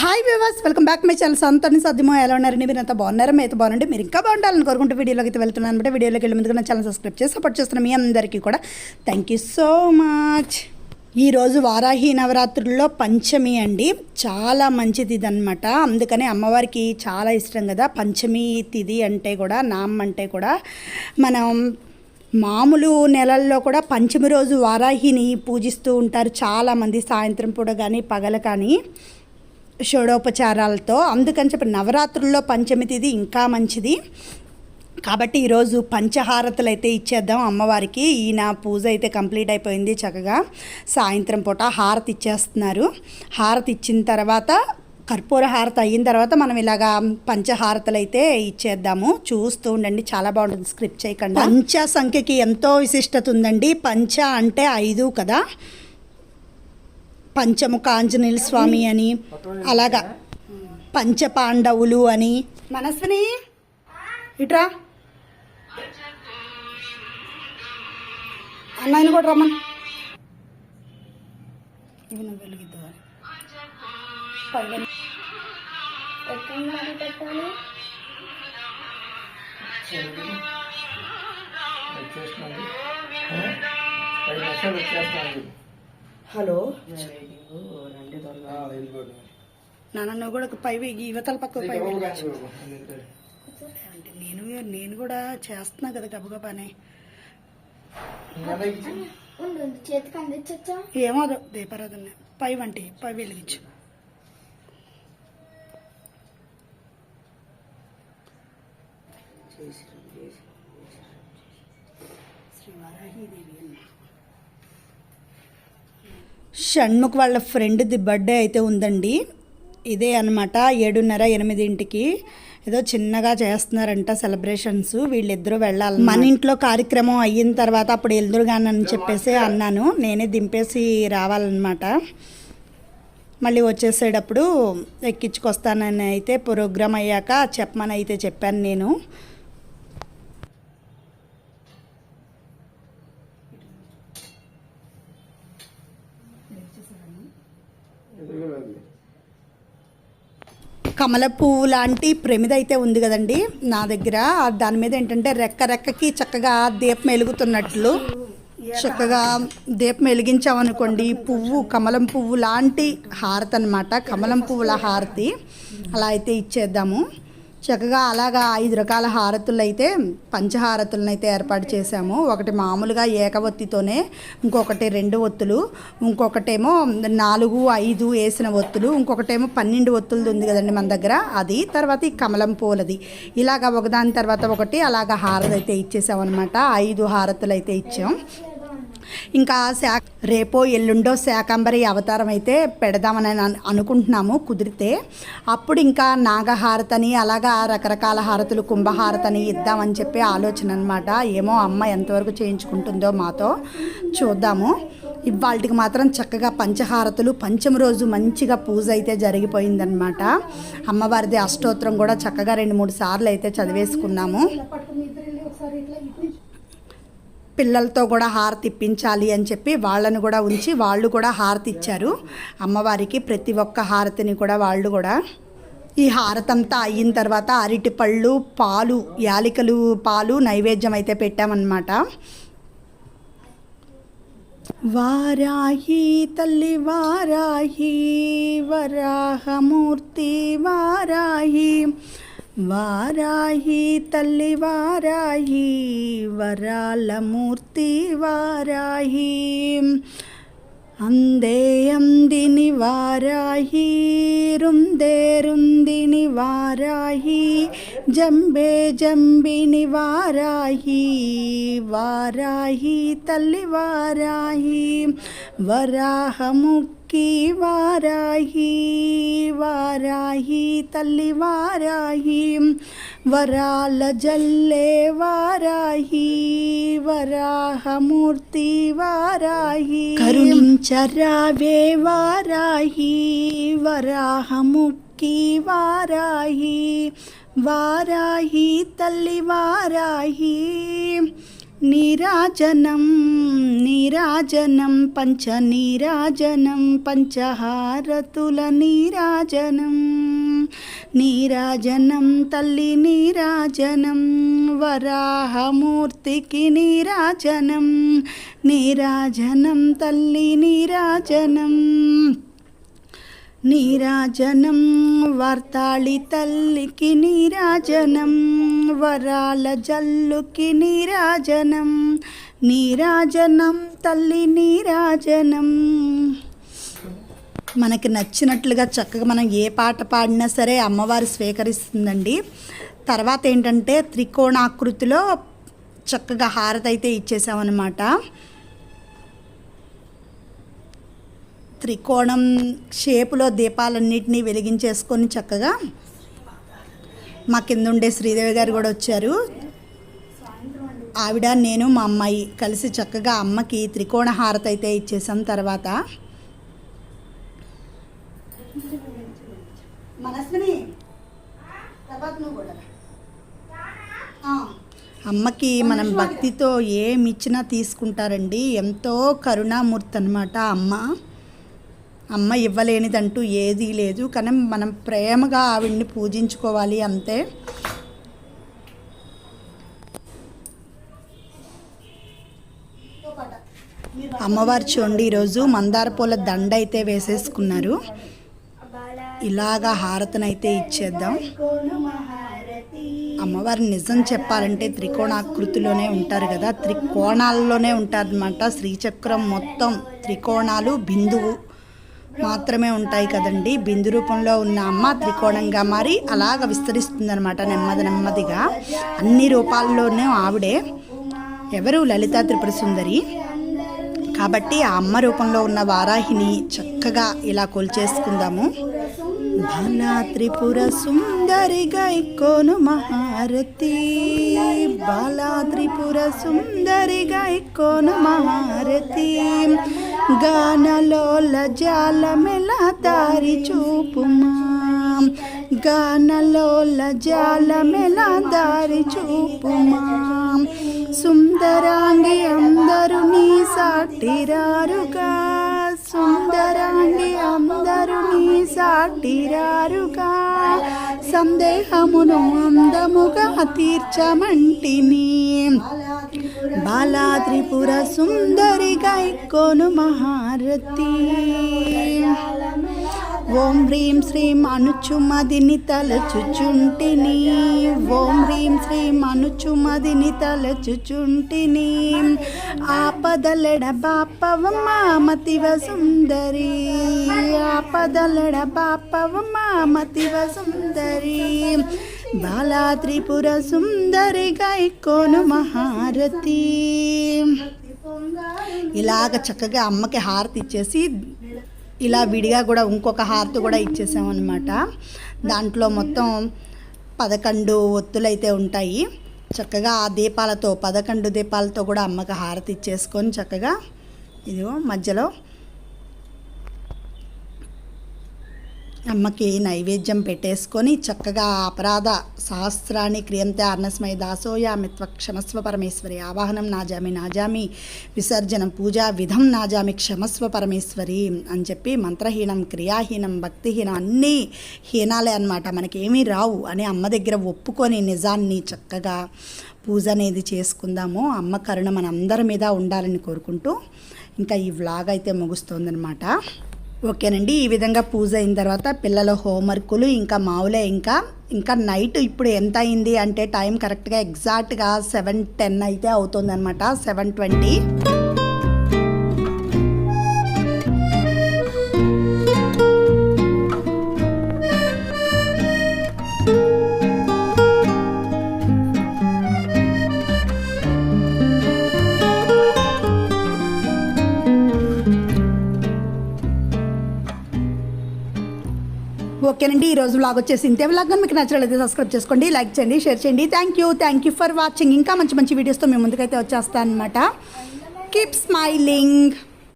Hi వివాస్ welcome back my channel సంతోని సద్యమో ఎలా ఉన్నారండి మీరు అంతా బాగున్నారా? మీతో బాగుంటే మీరు ఇంకా బాగుండాలని కోరుకుంటూ వీడియోలోకి అయితే వెళ్తున్నాను అనమాట. వీడియోలోకి వెళ్ళి ముందుగా నా ఛానల్ సబ్స్క్రైబ్ చేసి సపోర్ట్ చేస్తున్న మీ అందరికీ కూడా థ్యాంక్ యూ సో మచ్ ఈరోజు వారాహి నవరాత్రుల్లో పంచమి అండి. చాలా మంచిది ఇదనమాట అందుకని అమ్మవారికి చాలా ఇష్టం కదా. పంచమి తిది అంటే కూడా నామ్ అంటే కూడా మనం మామూలు నెలల్లో కూడా పంచమి రోజు వారాహిని పూజిస్తూ ఉంటారు చాలామంది. సాయంత్రం పూట కానీ పగల కానీ. షోడోపచారాలతో. అందుకని చెప్పి నవరాత్రుల్లో పంచమి తిది ఇంకా మంచిది. కాబట్టి ఈరోజు పంచహారతలు అయితే ఇచ్చేద్దాం అమ్మవారికి. ఈయన పూజ అయితే కంప్లీట్ అయిపోయింది చక్కగా. సాయంత్రం పూట హారతి ఇచ్చేస్తున్నారు. హారతి ఇచ్చిన తర్వాత కర్పూర హారతి అయిన తర్వాత మనం ఇలాగా పంచహారతలు అయితే ఇచ్చేద్దాము. చూస్తూ ఉండండి చాలా బాగుంటుంది. స్క్రిప్ట్ చేయకుండా. పంచ సంఖ్యకి ఎంతో విశిష్టత ఉందండి. పంచ అంటే ఐదు కదా. పంచముఖ ఆంజనేయుల స్వామి అని అలాగా. పంచ పాండవులు అని. మనస్విని ఇట్రా. అన్నయ్యని కూడా రమ్మని. ఇవి నువ్వు పది నిమిషాలు హలో. నాన్న నువ్వు కూడా పై యువతల పక్క పై వెలిగించు. అంటే నేను నేను కూడా చేస్తున్నా కదా చేతికి అందించచ్చా ఏమో దీపారాధన. పై వంటి పై వెలిగించు షణ్ముఖ్ వాళ్ళ ఫ్రెండ్ది బర్త్డే అయితే ఉందండి. ఇదే అనమాట ఏడున్నర ఎనిమిదింటికి ఏదో చిన్నగా చేస్తున్నారంట సెలబ్రేషన్స్ వీళ్ళిద్దరూ వెళ్ళాలి మన ఇంట్లో కార్యక్రమం అయిన తర్వాత అప్పుడు ఎల్దురుగానని చెప్పేసి అన్నాను. నేనే దింపేసి రావాలన్నమాట. మళ్ళీ వచ్చేసేటప్పుడు ఎక్కించుకొస్తానని అయితే ప్రోగ్రామ్ అయ్యాక చెప్పమని అయితే చెప్పాను నేను. కమల పువ్వు లాంటి ప్రమిద అయితే ఉంది కదండి నా దగ్గర. దాని మీద ఏంటంటే రెక్క రెక్కకి చక్కగా దీపం వెలుగుతున్నట్లు. చక్కగా దీపం వెలిగించామనుకోండి పువ్వు కమలం పువ్వు లాంటి హారతి అనమాట కమలం పువ్వుల హారతి. అలా అయితే ఇచ్చేద్దాము. చక్కగా అలాగా ఐదు రకాల హారతులు అయితే పంచహారతులను అయితే ఏర్పాటు చేశాము. ఒకటి మామూలుగా ఏకవత్తితోనే ఇంకొకటి రెండు ఒత్తులు ఇంకొకటేమో నాలుగు ఐదు వేసిన ఒత్తులు ఇంకొకటేమో పన్నెండు ఒత్తులది ఉంది కదండి మన దగ్గర. అది తర్వాత ఈ కమలం పూలది. ఇలాగ ఒకదాని తర్వాత ఒకటి అలాగ హారతి అయితే ఇచ్చేసామన్నమాట. ఐదు హారతులు అయితే ఇచ్చాం. ఇంకా శా రేపో ఎల్లుండో శాకంబరి అవతారం అయితే పెడదామని అనుకుంటున్నాము కుదిరితే. అప్పుడు ఇంకా నాగహారతని అలాగా రకరకాల హారతులు కుంభహారతని ఇద్దామని చెప్పి ఆలోచన అనమాట ఏమో అమ్మ ఎంతవరకు చేయించుకుంటుందో మాతో చూద్దాము. ఇవాళకి మాత్రం చక్కగా పంచహారతులు పంచమ రోజు మంచిగా పూజ అయితే జరిగిపోయిందనమాట అమ్మవారిది అష్టోత్తరం కూడా చక్కగా రెండు మూడు సార్లు అయితే చదివేసుకున్నాము. పిల్లలతో కూడా హారతి ఇప్పించాలి అని చెప్పి వాళ్ళను కూడా ఉంచి వాళ్ళు కూడా హారతి ఇచ్చారు అమ్మవారికి ప్రతి ఒక్క హారతిని కూడా వాళ్ళు కూడా ఈ హారతంతా అయిన తర్వాత అరటి పళ్ళు పాలు యాలికలు పాలు నైవేద్యం అయితే పెట్టామన్నమాట. వారాహి తల్లి వారాహి వరాహమూర్తి వారాహి. వారాహి తల్లి వారాహి వరాల మూర్తి వారాహి అందే అందిని వారాహి రుందే రుందిని వారాహి జంబే జంబిని వారాహి వారాహి తల్లి వారాహి వరాహముక్తి వరాహముక్కి వారాహి వారాహి తల్లి వారాహి వరాల జల్లే వారాహి వరాహమూర్తి వారాహి కరుణించరావే వారాహి వరాహముక్కి వారాహి వారాహి తల్లి వారాహి నీరాజనం నీరాజనం పంచ నీరాజనం పంచహారతుల నీరాజనం. నీరాజనం తల్లి నీరాజనం వరాహమూర్తికి నీరాజనం. నీరాజనం తల్లి నీరాజనం. నీరాజనం వార్తాళి తల్లికి నీరాజనం వరాల జల్లుకి నీరాజనం నీరాజనం తల్లి నీరాజనం. మనకి నచ్చినట్లుగా చక్కగా మనం ఏ పాట పాడినా సరే అమ్మవారు స్వీకరిస్తుందండి. తర్వాత ఏంటంటే త్రికోణాకృతిలో చక్కగా హారతి అయితే ఇచ్చేసామన్నమాట. త్రికోణం షేపులో దీపాలన్నిటినీ వెలిగించేసుకొని చక్కగా మా కింద ఉండే శ్రీదేవి గారు కూడా వచ్చారు. ఆవిడ నేను మా అమ్మాయి కలిసి చక్కగా అమ్మకి త్రికోణ హారతి అయితే ఇచ్చేసాం తర్వాత. అమ్మకి మనం భక్తితో ఏమి ఇచ్చినా తీసుకుంటారండి. ఎంతో కరుణామూర్తి అనమాట అమ్మ. అమ్మ ఇవ్వలేనిదంటూ ఏదీ లేదు. కానీ మనం ప్రేమగా ఆవిడ్ని పూజించుకోవాలి అంతే. అమ్మవారు చూడండి ఈరోజు మందార పూల దండ అయితే వేసేసుకున్నారు. ఇలాగా హారతనైతే ఇచ్చేద్దాం. అమ్మవారి నిజం చెప్పాలంటే త్రికోణాకృతిలోనే ఉంటారు కదా త్రికోణాల్లోనే ఉంటారనమాట శ్రీచక్రం మొత్తం. త్రికోణాలు బిందువు. మాత్రమే ఉంటాయి కదండి. బిందు రూపంలో ఉన్న అమ్మ త్రికోణంగా మారి అలాగ విస్తరిస్తుందనమాట నెమ్మది నెమ్మదిగా. అన్ని రూపాల్లోనే ఆవిడే ఎవరు లలితా త్రిపుర సుందరి. కాబట్టి ఆ అమ్మ రూపంలో ఉన్న వారాహిని చక్కగా ఇలా కొలిచేసుకుందాము. బాలా త్రిపుర సుందరి గైకోను మహారతి. బాలా త్రిపుర సుందరి గైకోను మహారతి. గానలోల జాలమెల దారి చూపుమా? గానలోల జాలమెల దారి చూపుమా? సుందరాంగి అందరు నీ సాటిరారుగా. సుందరాంగి అందరు నీ సాటిరారుగా. సందేహమును అందముగా తీర్చమంటిని బాలా త్రిపుర సుందరి గైకోను మహారతి. ఓం హ్రీం శ్రీం అనుచుమదిని తలచుచుంటిని. ఓం హ్రీం శ్రీం అనుచుమదిని తలచుచుంటిని. ఆపదలడ బాపవ మామతివ సుందరి. ఆపదలడ బాపవ మామతివ సుందరి. బాలా త్రిపుర సుందరి గైకోను మహారతి. ఇలాగ చక్కగా అమ్మకి హారతి ఇచ్చేసి ఇలా విడిగా కూడా ఇంకొక హారతి కూడా ఇచ్చేసామన్నమాట. దాంట్లో మొత్తం పదకొండు ఒత్తులైతే ఉంటాయి. చక్కగా ఆ దీపాలతో పదకొండు దీపాలతో కూడా అమ్మకి హారతి ఇచ్చేసుకొని చక్కగా ఇదిగో మధ్యలో అమ్మకి నైవేద్యం పెట్టేసుకొని చక్కగా అపరాధ సహస్రాన్ని క్రియంతే అన్నస్మయ దాసోయామిత్వ క్షమస్వ పరమేశ్వరి ఆవాహనం నాజామి నాజామి విసర్జనం పూజా విధం నాజామి క్షమస్వ పరమేశ్వరి అని చెప్పి మంత్రహీనం క్రియాహీనం భక్తిహీనం అన్నీ హీనాలే అనమాట మనకేమీ రావు అని అమ్మ దగ్గర ఒప్పుకొని నిజాన్ని చక్కగా పూజ అనేది చేసుకుందాము. అమ్మ కరుణ మనందరి మీద ఉండాలని కోరుకుంటూ ఇంకా ఈ వ్లాగ్ అయితే ముగుస్తోందనమాట ఓకేనండి. ఈ విధంగా పూజ అయిన తర్వాత పిల్లల హోంవర్కులు ఇంకా మావులే ఇంకా. ఇంకా నైట్ ఇప్పుడు ఎంత అయింది అంటే టైం కరెక్ట్గా ఎగ్జాక్ట్గా సెవెన్ టెన్ అయితే అవుతుందన్నమాట. Seven twenty. ఓకేనండి ఈ రోజు వ్లాగ్ వచ్చేసి ఇంతే. వ్లాగ్ మీకు నచ్చినట్లయితే సబ్స్క్రైబ్ చేసుకోండి లైక్ చేయండి షేర్ చేయండి. Thank you thank you for watching ఇంకా మంచి మంచి వీడియోస్తో మేము ముందుకైతే వచ్చేస్తాను అనమాట కీప్ స్మైలింగ్